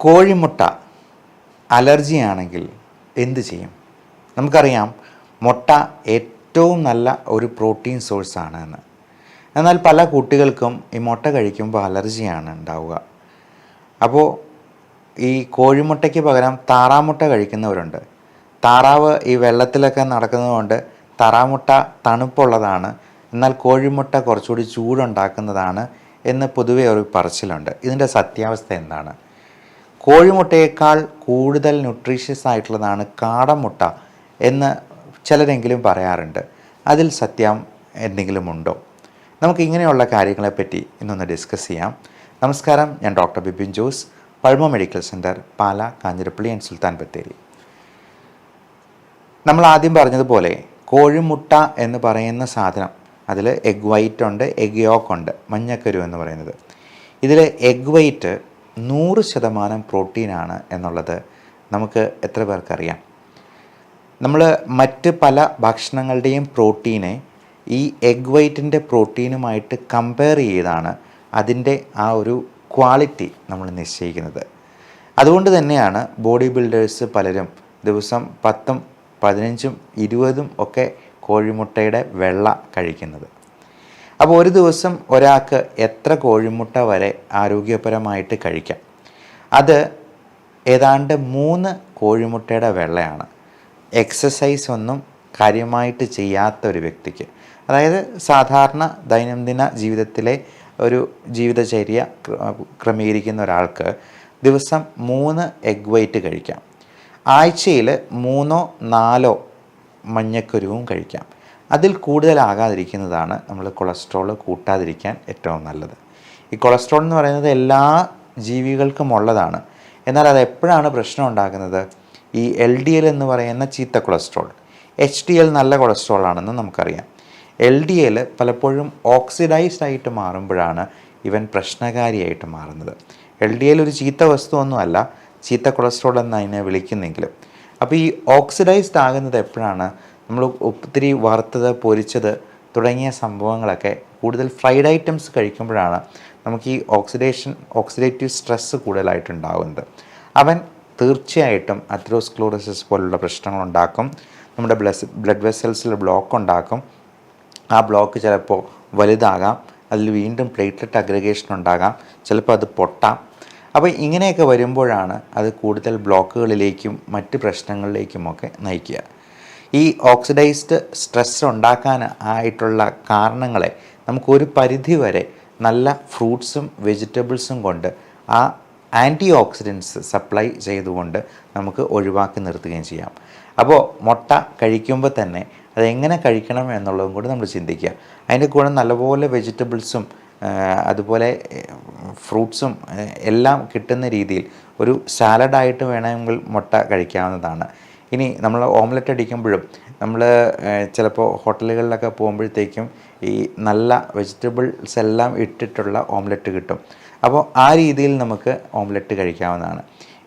കോഴിമുട്ട അലർജി ആണെങ്കിൽ എന്ത് ചെയ്യും? നമുക്കറിയാം മുട്ട ഏറ്റവും നല്ല ഒരു പ്രോട്ടീൻ സോഴ്സാണ് എന്ന്. എന്നാൽ പല കുട്ടികൾക്കും ഈ മുട്ട കഴിക്കുമ്പോൾ അലർജിയാണ് ഉണ്ടാവുക. അപ്പോൾ ഈ കോഴിമുട്ടയ്ക്ക് പകരം താറാമുട്ട കഴിക്കുന്നവരുണ്ട്. താറാവ് ഈ വെള്ളത്തിലൊക്കെ നടക്കുന്നതുകൊണ്ട് താറാമുട്ട തണുപ്പുള്ളതാണ്. എന്നാൽ കോഴിമുട്ട കുറച്ചുകൂടി ചൂടുണ്ടാക്കുന്നതാണ് എന്ന് പൊതുവെ ഒരു പറച്ചിലുണ്ട്. ഇതിന്റെ സത്യാവസ്ഥ എന്താണ്? കോഴിമുട്ടയേക്കാൾ കൂടുതൽ ന്യൂട്രീഷ്യസ് ആയിട്ടുള്ളതാണ് കാടമുട്ട എന്ന് ചിലരെങ്കിലും പറയാറുണ്ട്. അതിൽ സത്യം എന്തെങ്കിലും ഉണ്ടോ? നമുക്ക് ഇങ്ങനെയുള്ള കാര്യങ്ങളെപ്പറ്റി ഇന്നൊന്ന് ഡിസ്കസ് ചെയ്യാം. നമസ്കാരം ഞാൻ doctor Bipin Jose Pazhama medical centre Pala Kanjirappally and Sultan Bathery നമ്മൾ ആദ്യം പറഞ്ഞതുപോലെ കോഴിമുട്ട എന്ന് പറയുന്ന സാധനം അതിൽ എഗ് വൈറ്റ് ഉണ്ട് എഗ് യോക്ക് ഉണ്ട് മഞ്ഞക്കരു എന്ന് പറയുന്നത്. ഇതിൽ എഗ് വൈറ്റ് നൂറ് ശതമാനം പ്രോട്ടീനാണ് എന്നുള്ളത് നമുക്ക് എത്ര പേർക്കറിയാം? നമ്മൾ മറ്റ് പല ഭക്ഷണങ്ങളുടെയും പ്രോട്ടീനെ ഈ എഗ് വൈറ്റിന്റെ പ്രോട്ടീനുമായിട്ട് കമ്പയർ ചെയ്താണ് അതിന്റെ ആ ഒരു ക്വാളിറ്റി നമ്മൾ നിശ്ചയിക്കുന്നത്. അതുകൊണ്ട് തന്നെയാണ് ബോഡി ബിൽഡേഴ്സ് പലരും ദിവസം പത്തും പതിനഞ്ചും ഇരുപതും ഒക്കെ കോഴിമുട്ടയുടെ വെള്ള കഴിക്കുന്നത്. അപ്പോൾ ഒരു ദിവസം ഒരാൾക്ക് എത്ര കോഴിമുട്ട വരെ ആരോഗ്യപരമായിട്ട് കഴിക്കാം? അത് ഏതാണ്ട് മൂന്ന് കോഴിമുട്ടയുടെ വെള്ളയാണ്. എക്സസൈസ് ഒന്നും കാര്യമായിട്ട് ചെയ്യാത്ത ഒരു വ്യക്തിക്ക്. അതായത് സാധാരണ ദൈനംദിന ജീവിതത്തിലെ ഒരു ജീവിതചര്യ ക്രമീകരിക്കുന്ന ഒരാൾക്ക് ദിവസം മൂന്ന് എഗ് വൈറ്റ് കഴിക്കാം. ആഴ്ചയിൽ മൂന്നോ നാലോ മഞ്ഞക്കുരുവും കഴിക്കാം. അതിൽ കൂടുതലാകാതിരിക്കുന്നതാണ് നമ്മൾ കൊളസ്ട്രോൾ കൂട്ടാതിരിക്കാൻ ഏറ്റവും നല്ലത്. ഈ കൊളസ്ട്രോൾ എന്ന് പറയുന്നത് എല്ലാ ജീവികൾക്കും ഉള്ളതാണ്. എന്നാൽ അത് എപ്പോഴാണ് പ്രശ്നം ഉണ്ടാകുന്നത്? ഈ എൽ ഡി എൽ എന്ന് പറയുന്ന ചീത്ത കൊളസ്ട്രോൾ. എച്ച് ഡി എൽ നല്ല കൊളസ്ട്രോൾ ആണെന്ന് നമുക്കറിയാം. എൽ ഡി എൽ പലപ്പോഴും ഓക്സിഡൈസ്ഡ് ആയിട്ട് മാറുമ്പോഴാണ് ഇവൻ പ്രശ്നകാരിയായിട്ട് മാറുന്നത്. എൽ ഡി എൽ ഒരു ചീത്ത വസ്തുവൊന്നുമല്ല ചീത്ത കൊളസ്ട്രോൾ എന്ന് അതിനെ വിളിക്കുന്നെങ്കിലും. അപ്പോൾ ഈ ഓക്സിഡൈസ്ഡ് ആകുന്നത് എപ്പോഴാണ്? നമ്മൾ ഒത്തിരി വറുത്തത് പൊരിച്ചത് തുടങ്ങിയ സംഭവങ്ങളൊക്കെ കൂടുതൽ ഫ്രൈഡ് ഐറ്റംസ് കഴിക്കുമ്പോഴാണ് നമുക്ക് ഈ ഓക്സിഡേഷൻ ഓക്സിഡേറ്റീവ് സ്ട്രെസ്സ് കൂടുതലായിട്ടുണ്ടാകുന്നത്. അവൻ തീർച്ചയായിട്ടും അത്രോസ്ക്ലോറോസിസ് പോലുള്ള പ്രശ്നങ്ങൾ ഉണ്ടാക്കും. നമ്മുടെ ബ്ലസ് ബ്ലഡ് വെസൽസിൽ ബ്ലോക്ക് ഉണ്ടാക്കും. ആ ബ്ലോക്ക് ചിലപ്പോൾ വലുതാകാം. അതിൽ വീണ്ടും പ്ലേറ്റ്ലെറ്റ് അഗ്രഗേഷൻ ഉണ്ടാകാം. ചിലപ്പോൾ അത് പൊട്ടാം. അപ്പോൾ ഇങ്ങനെയൊക്കെ വരുമ്പോഴാണ് അത് കൂടുതൽ ബ്ലോക്കുകളിലേക്കും മറ്റ് പ്രശ്നങ്ങളിലേക്കുമൊക്കെ നയിക്കുക. ഈ ഓക്സിഡൈസ്ഡ് സ്ട്രെസ് ഉണ്ടാക്കാൻ ആയിട്ടുള്ള കാരണങ്ങളെ നമുക്കൊരു പരിധി വരെ നല്ല ഫ്രൂട്ട്സും വെജിറ്റബിൾസും കൊണ്ട് ആ ആന്റി ഓക്സിഡൻസ് സപ്ലൈ ചെയ്തുകൊണ്ട് നമുക്ക് ഒഴിവാക്കി നിർത്തുകയും ചെയ്യാം. അപ്പോൾ മുട്ട കഴിക്കുമ്പോൾ തന്നെ അതെങ്ങനെ കഴിക്കണം എന്നുള്ളതും കൂടി നമ്മൾ ചിന്തിക്കുക. അതിന്റെ കൂടെ നല്ലപോലെ വെജിറ്റബിൾസും അതുപോലെ ഫ്രൂട്ട്സും എല്ലാം കിട്ടുന്ന രീതിയിൽ ഒരു സാലഡായിട്ട് വേണമെങ്കിൽ മുട്ട കഴിക്കാവുന്നതാണ്. ഇനി നമ്മൾ ഓംലെറ്റ് അടിക്കുമ്പോഴും നമ്മൾ ചിലപ്പോൾ ഹോട്ടലുകളിലൊക്കെ പോകുമ്പോഴത്തേക്കും ഈ നല്ല വെജിറ്റബിൾസ് എല്ലാം ഇട്ടിട്ടുള്ള ഓംലെറ്റ് കിട്ടും. അപ്പോൾ ആ രീതിയിൽ നമുക്ക് ഓംലെറ്റ് കഴിക്കാവുന്നതാണ്.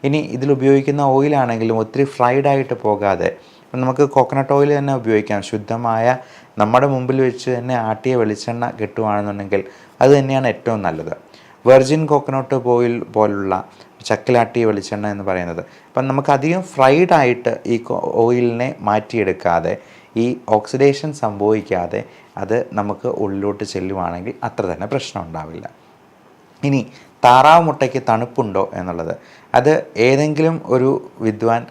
ഇനി ഇതിൽ ഉപയോഗിക്കുന്ന ഓയിലാണെങ്കിലും ഒത്തിരി ഫ്രൈഡ് ആയിട്ട് പോകാതെ നമുക്ക് കോക്കനട്ട് ഓയിൽ തന്നെ ഉപയോഗിക്കാം. ശുദ്ധമായ നമ്മുടെ മുമ്പിൽ വെച്ച് തന്നെ ആട്ടിയ വെളിച്ചെണ്ണ കിട്ടുകയാണെന്നുണ്ടെങ്കിൽ അത് തന്നെയാണ് ഏറ്റവും നല്ലത്. വെർജിൻ കോക്കനട്ട് ഓയിൽ പോലുള്ള ചക്കിലാട്ടിയ വെളിച്ചെണ്ണ എന്ന് പറയുന്നത്. അപ്പം നമുക്ക് അധികം ഫ്രൈഡ് ആയിട്ട് ഈ ഓയിലിനെ മാറ്റിയെടുക്കാതെ ഈ ഓക്സിഡേഷൻ സംഭവിക്കാതെ അത് നമുക്ക് ഉള്ളിലോട്ട് ചെല്ലുവാണെങ്കിൽ അത്ര തന്നെ പ്രശ്നം ഉണ്ടാവില്ല. ഇനി താറാവ് മുട്ടയ്ക്ക് തണുപ്പുണ്ടോ എന്നുള്ളത്. അത് ഏതെങ്കിലും ഒരു വിദ്വാൻ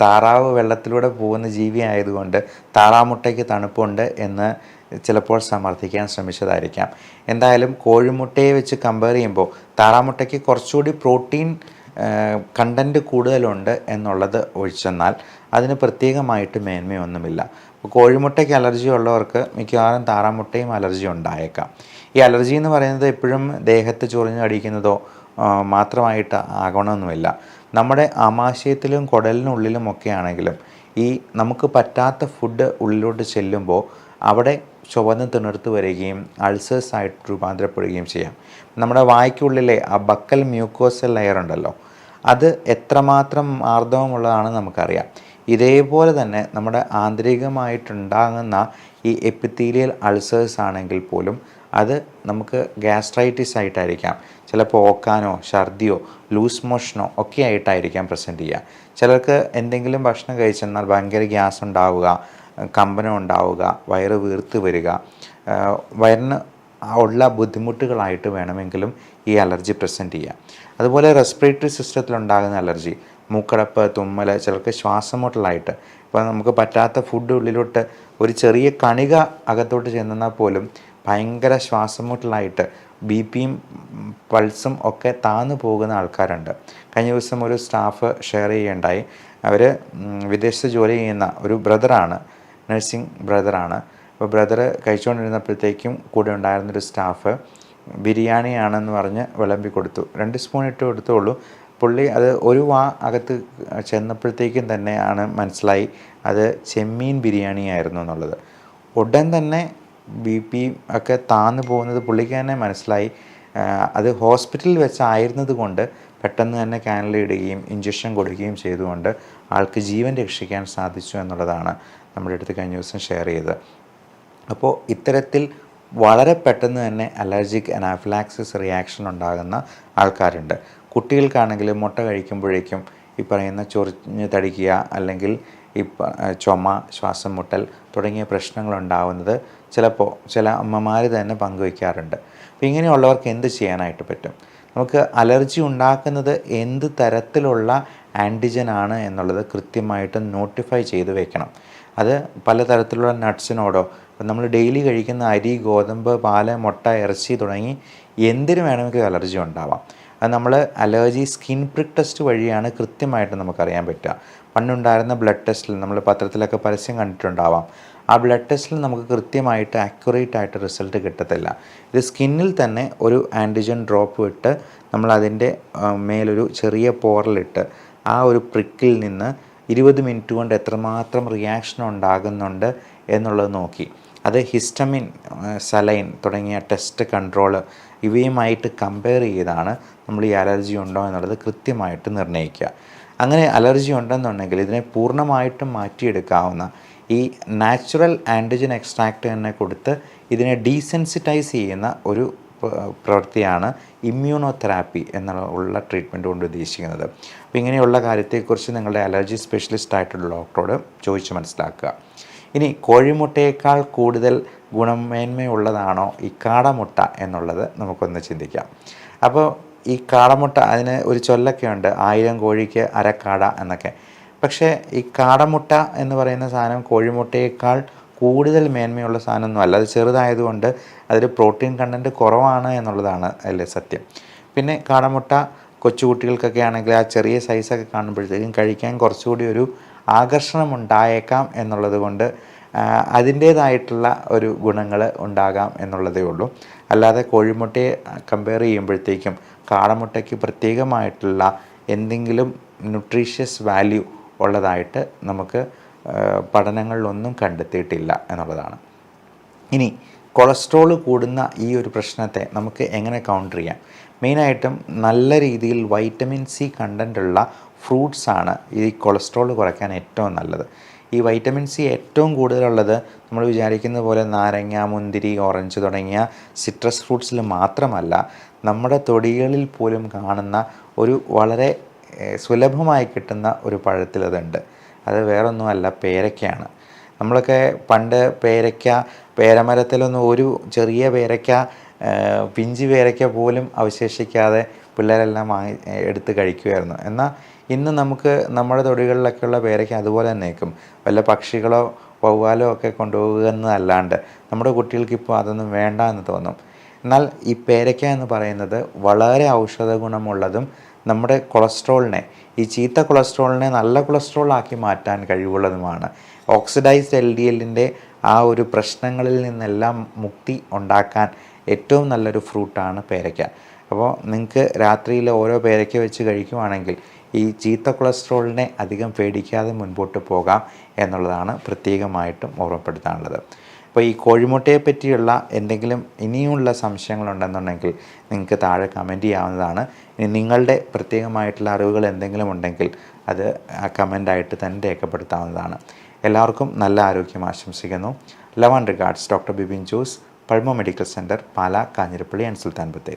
താറാവ് വെള്ളത്തിലൂടെ പോകുന്ന ജീവിയായതുകൊണ്ട് താറാവ് തണുപ്പുണ്ട് എന്ന് ചിലപ്പോൾ സമർത്ഥിക്കാൻ ശ്രമിച്ചതായിരിക്കാം. എന്തായാലും കോഴിമുട്ടയെ വെച്ച് കമ്പയർ ചെയ്യുമ്പോൾ താറാമുട്ടയ്ക്ക് കുറച്ചുകൂടി പ്രോട്ടീൻ കണ്ടന്റ് കൂടുതലുണ്ട് എന്നുള്ളത് ഒഴിച്ചെന്നാൽ അതിന് പ്രത്യേകമായിട്ട് മേന്മയൊന്നുമില്ല. കോഴിമുട്ടയ്ക്ക് അലർജി ഉള്ളവർക്ക് മിക്കവാറും താറാമുട്ടയും അലർജി ഉണ്ടായേക്കാം. ഈ അലർജി എന്ന് പറയുന്നത് എപ്പോഴും ദേഹത്ത് ചൊറിഞ്ഞ് അടിക്കുന്നതോ ആ, മാത്രമായിട്ട് ആകണമെന്നുമില്ല. നമ്മുടെ ആമാശയത്തിലും കുടലിനുള്ളിലും ഒക്കെ ആണെങ്കിലും ഈ നമുക്ക് പറ്റാത്ത ഫുഡ് ഉള്ളിലോട്ട് ചെല്ലുമ്പോൾ അവിടെ ചുവന്ന് തിണർത്ത് വരികയും അൾസേഴ്സ് ആയിട്ട് രൂപാന്തരപ്പെടുകയും ചെയ്യാം. നമ്മുടെ വായ്ക്കുള്ളിലെ ആ ബക്കൽ മ്യൂക്കോസൽ ലെയർ ഉണ്ടല്ലോ അത് എത്രമാത്രം ആർദ്രവമുള്ളതാണെന്ന് നമുക്കറിയാം. ഇതേപോലെ തന്നെ നമ്മുടെ ആന്തരികമായിട്ടുണ്ടാകുന്ന ഈ എപ്പിത്തീലിയൽ അൾസേഴ്സ് ആണെങ്കിൽ പോലും അത് നമുക്ക് ഗ്യാസ്ട്രൈറ്റിസ് ആയിട്ടായിരിക്കാം ചിലപ്പോൾ ഓക്കാനോ ഛർദിയോ ലൂസ് മോഷനോ ഒക്കെ ആയിട്ടായിരിക്കാം പ്രസന്റ് ചെയ്യുക. ചിലർക്ക് എന്തെങ്കിലും ഭക്ഷണം കഴിച്ചെന്നാൽ ഭയങ്കര ഗ്യാസ് ഉണ്ടാവുക കമ്പനം ഉണ്ടാവുക വയറ് വീർത്ത് വരിക. വയറിന് ഉള്ള ബുദ്ധിമുട്ടുകളായിട്ട് വേണമെങ്കിലും ഈ അലർജി പ്രസന്റ് ചെയ്യാം അതുപോലെ റെസ്പിറേറ്ററി സിസ്റ്റത്തിലുണ്ടാകുന്ന അലർജി മൂക്കടപ്പ് തുമ്മൽ ചിലർക്ക് ശ്വാസമുട്ടലായിട്ട്. ഇപ്പോൾ നമുക്ക് പറ്റാത്ത ഫുഡ് ഉള്ളിലോട്ട് ഒരു ചെറിയ കണിക അകത്തോട്ട് ചെന്നാൽ പോലും ഭയങ്കര ശ്വാസമുട്ടലായിട്ട് ബി പിയും പൾസും ഒക്കെ താന്നു പോകുന്ന ആൾക്കാരുണ്ട്. കഴിഞ്ഞ ദിവസം ഒരു സ്റ്റാഫ് ഷെയർ ചെയ്യുകയുണ്ടായി. അവർ വിദേശത്ത് ജോലി ചെയ്യുന്ന ഒരു ബ്രദറാണ് നഴ്സിംഗ് ബ്രദറാണ്. അപ്പോൾ ബ്രദർ കഴിച്ചുകൊണ്ടിരുന്നപ്പോഴത്തേക്കും കൂടെ ഉണ്ടായിരുന്നൊരു സ്റ്റാഫ് ബിരിയാണിയാണെന്ന് പറഞ്ഞ് വിളമ്പി കൊടുത്തു. രണ്ട് സ്പൂൺ ഇട്ട് കൊടുത്തോളൂ പുള്ളി അത് ഒരു വാ അകത്ത് ചെന്നപ്പോഴത്തേക്കും തന്നെയാണ് മനസ്സിലായി. അത് ചെമ്മീൻ ബിരിയാണി ആയിരുന്നു എന്നുള്ളത്. ഉടൻ തന്നെ ബി പി ഒക്കെ താന്നു പോകുന്നത് പുള്ളിക്ക് തന്നെ മനസ്സിലായി. അത് ഹോസ്പിറ്റലിൽ വെച്ചായിരുന്നത് കൊണ്ട് പെട്ടെന്ന് തന്നെ ക്യാനലിടുകയും ഇഞ്ചക്ഷൻ കൊടുക്കുകയും ചെയ്തുകൊണ്ട് ആൾക്ക് ജീവൻ രക്ഷിക്കാൻ സാധിച്ചു എന്നുള്ളതാണ് നമ്മുടെ അടുത്ത് കഴിഞ്ഞ ദിവസം ഷെയർ ചെയ്തത്. അപ്പോൾ ഇത്തരത്തിൽ വളരെ പെട്ടെന്ന് തന്നെ അലർജിക് അനാഫിലാക്സിസ് റിയാക്ഷൻ ഉണ്ടാകുന്ന ആൾക്കാരുണ്ട്. കുട്ടികൾക്കാണെങ്കിൽ മുട്ട കഴിക്കുമ്പോഴേക്കും ഈ പറയുന്ന ചൊറിഞ്ഞ് തടിക്കുക അല്ലെങ്കിൽ ഈ ചുമ ശ്വാസം മുട്ടൽ തുടങ്ങിയ പ്രശ്നങ്ങൾ ഉണ്ടാവുന്നത് ചിലപ്പോൾ ചില അമ്മമാർ തന്നെ പങ്കുവയ്ക്കാറുണ്ട് അപ്പോൾ ഇങ്ങനെയുള്ളവർക്ക് എന്ത് ചെയ്യാനായിട്ട് പറ്റും? നമുക്ക് അലർജി ഉണ്ടാക്കുന്നത് എന്ത് തരത്തിലുള്ള ആന്റിജൻ ആണ് എന്നുള്ളത് കൃത്യമായിട്ട് നോട്ടിഫൈ ചെയ്ത് വെക്കണം. അത് പലതരത്തിലുള്ള നട്ട്സിനോടോ ഇപ്പം നമ്മൾ ഡെയിലി കഴിക്കുന്ന അരി ഗോതമ്പ് പാൽ മുട്ട ഇറച്ചി തുടങ്ങി എന്തിനു വേണമെങ്കിലും അലർജി ഉണ്ടാവാം. അത് നമ്മൾ അലർജി സ്കിൻ പ്രിക് ടെസ്റ്റ് വഴിയാണ് കൃത്യമായിട്ട് നമുക്കറിയാൻ പറ്റുക. പണ്ടുണ്ടായിരുന്ന ബ്ലഡ് ടെസ്റ്റിൽ നമ്മൾ പത്രത്തിലൊക്കെ പരസ്യം കണ്ടിട്ടുണ്ടാവാം. ആ ബ്ലഡ് ടെസ്റ്റിൽ നമുക്ക് കൃത്യമായിട്ട് ആക്യുറേറ്റ് ആയിട്ട് റിസൾട്ട് കിട്ടത്തില്ല. ഇത് സ്കിന്നിൽ തന്നെ ഒരു ആന്റിജൻ ഡ്രോപ്പ് ഇട്ട് നമ്മൾ അതിന്റെ മേലൊരു ചെറിയ പോറലിട്ട് ആ ഒരു പ്രിക്കിൽ നിന്ന് ഇരുപത് മിനിറ്റ് കൊണ്ട് എത്രമാത്രം റിയാക്ഷൻ ഉണ്ടാകുന്നുണ്ട് എന്നുള്ളത് നോക്കി. അത് ഹിസ്റ്റമിൻ സലൈൻ തുടങ്ങിയ ടെസ്റ്റ് കൺട്രോൾ ഇവയുമായിട്ട് കമ്പയർ ചെയ്താണ് നമ്മൾ ഈ അലർജി ഉണ്ടോ എന്നുള്ളത് കൃത്യമായിട്ട് നിർണയിക്കുക. അങ്ങനെ അലർജി ഉണ്ടെന്നുണ്ടെങ്കിൽ ഇതിനെ പൂർണമായിട്ടും മാറ്റിയെടുക്കാവുന്ന ഈ നാച്ചുറൽ ആന്റിജൻ എക്സ്ട്രാക്റ്റ് തന്നെ കൊടുത്ത് ഇതിനെ ഡീസെൻസിറ്റൈസ് ചെയ്യുന്ന ഒരു പ്രവൃത്തിയാണ് പ്രവൃത്തിയാണ് ഇമ്മ്യൂണോതെറാപ്പി എന്നുള്ള ട്രീറ്റ്മെന്റ് കൊണ്ട് ഉദ്ദേശിക്കുന്നത്. അപ്പോൾ ഇങ്ങനെയുള്ള കാര്യത്തെക്കുറിച്ച് നിങ്ങളുടെ അലർജി സ്പെഷ്യലിസ്റ്റ് ആയിട്ടുള്ള ഡോക്ടറോട് ചോദിച്ച് മനസ്സിലാക്കുക. ഇനി കോഴിമുട്ടയേക്കാൾ കൂടുതൽ ഗുണമേന്മയുള്ളതാണോ ഈ കാടമുട്ട എന്നുള്ളത് നമുക്കൊന്ന് ചിന്തിക്കാം. അപ്പോൾ ഈ കാടമുട്ട അതിന് ഒരു ചൊല്ലൊക്കെ ഉണ്ട് ആയിരം കോഴിക്ക് അരക്കാട എന്നൊക്കെ. പക്ഷേ ഈ കാടമുട്ട എന്ന് പറയുന്ന സാധനം കോഴിമുട്ടയേക്കാൾ കൂടുതൽ മേന്മയുള്ള സാധനമൊന്നും അല്ല. അത് ചെറുതായതുകൊണ്ട് അതിൽ പ്രോട്ടീൻ കണ്ടന്റ് കുറവാണ് എന്നുള്ളതാണ് അല്ലേ സത്യം. പിന്നെ കാടമുട്ട കൊച്ചുകുട്ടികൾക്കൊക്കെ ആണെങ്കിൽ ആ ചെറിയ സൈസൊക്കെ കാണുമ്പോഴത്തേക്കും കഴിക്കാൻ കുറച്ചുകൂടി ഒരു ആകർഷണം ഉണ്ടായേക്കാം എന്നുള്ളത് കൊണ്ട് അതിന്റേതായിട്ടുള്ള ഒരു ഗുണങ്ങൾ ഉണ്ടാകാം എന്നുള്ളതേ ഉള്ളൂ. അല്ലാതെ കോഴിമുട്ടയെ കമ്പയർ ചെയ്യുമ്പോഴത്തേക്കും കാടമുട്ടയ്ക്ക് പ്രത്യേകമായിട്ടുള്ള എന്തെങ്കിലും ന്യൂട്രീഷ്യസ് വാല്യൂ ഉള്ളതായിട്ട് നമുക്ക് പഠനങ്ങളിലൊന്നും കണ്ടെത്തിയിട്ടില്ല എന്നുള്ളതാണ്. ഇനി കൊളസ്ട്രോൾ കൂടുന്ന ഈ ഒരു പ്രശ്നത്തെ നമുക്ക് എങ്ങനെ കൗണ്ടർ ചെയ്യാം? മെയിനായിട്ടും നല്ല രീതിയിൽ വൈറ്റമിൻ സി കണ്ടന്റുള്ള ഫ്രൂട്ട്സാണ് ഈ കൊളസ്ട്രോൾ കുറയ്ക്കാൻ ഏറ്റവും നല്ലത്. ഈ വൈറ്റമിൻ സി ഏറ്റവും കൂടുതലുള്ളത് നമ്മൾ വിചാരിക്കുന്ന പോലെ നാരങ്ങ മുന്തിരി ഓറഞ്ച് തുടങ്ങിയ സിട്രസ് ഫ്രൂട്ട്സിൽ മാത്രമല്ല നമ്മുടെ തൊടികളിൽ പോലും കാണുന്ന ഒരു വളരെ സുലഭമായി കിട്ടുന്ന ഒരു പഴത്തിൽ അതുണ്ട്. അത് വേറൊന്നുമല്ല പേരയ്ക്കയാണ് നമ്മളൊക്കെ പണ്ട് പേരയ്ക്ക പേരമരത്തിലൊന്നും ഒരു ചെറിയ പേരയ്ക്ക പിഞ്ചി പേരയ്ക്ക പോലും അവശേഷിക്കാതെ പിള്ളേരെല്ലാം വാങ്ങി എടുത്ത് കഴിക്കുമായിരുന്നു. എന്നാൽ ഇന്ന് നമുക്ക് നമ്മുടെ തൊടികളിലൊക്കെയുള്ള പേരയ്ക്ക അതുപോലെ തന്നെ നിൽക്കും. വല്ല പക്ഷികളോ വവ്വാലോ ഒക്കെ കൊണ്ടുപോകുക എന്നതല്ലാണ്ട് നമ്മുടെ കുട്ടികൾക്ക് ഇപ്പോൾ അതൊന്നും വേണ്ട എന്ന് തോന്നും. എന്നാൽ ഈ പേരയ്ക്ക എന്ന് പറയുന്നത് വളരെ ഔഷധ ഗുണമുള്ളതും നമ്മുടെ കൊളസ്ട്രോളിനെ ഈ ചീത്ത കൊളസ്ട്രോളിനെ നല്ല കൊളസ്ട്രോൾ ആക്കി മാറ്റാൻ കഴിവുള്ളതുമാണ്. ഓക്സിഡൈസ്ഡ് എൽ ഡി എല്ലിന്റെ ആ ഒരു പ്രശ്നങ്ങളിൽ നിന്നെല്ലാം മുക്തി ഉണ്ടാക്കാൻ ഏറ്റവും നല്ലൊരു ഫ്രൂട്ടാണ് പേരയ്ക്ക. അപ്പോൾ നിങ്ങൾക്ക് രാത്രിയിൽ ഓരോ പേരയ്ക്ക വെച്ച് കഴിക്കുവാണെങ്കിൽ ഈ ചീത്ത കൊളസ്ട്രോളിനെ അധികം പേടിക്കാതെ മുൻപോട്ട് പോകാം എന്നുള്ളതാണ് പ്രത്യേകമായിട്ടും ഓർമ്മപ്പെടുത്താനുള്ളത്. അപ്പോൾ ഈ കോഴിമുട്ടയെ പറ്റിയുള്ള എന്തെങ്കിലും ഇനിയുമുള്ള സംശയങ്ങളുണ്ടെന്നുണ്ടെങ്കിൽ നിങ്ങൾക്ക് താഴെ കമന്റ് ചെയ്യാവുന്നതാണ്. ഇനി നിങ്ങളുടെ പ്രത്യേകമായിട്ടുള്ള അറിവുകൾ എന്തെങ്കിലും ഉണ്ടെങ്കിൽ അത് ആ കമന്റായിട്ട് തന്നെ രേഖപ്പെടുത്താവുന്നതാണ്. എല്ലാവർക്കും നല്ല ആരോഗ്യം ആശംസിക്കുന്നു. Love and regards doctor Bibin Jose Pazhama medical centre Pala Kanjirappally and Sultan Bathery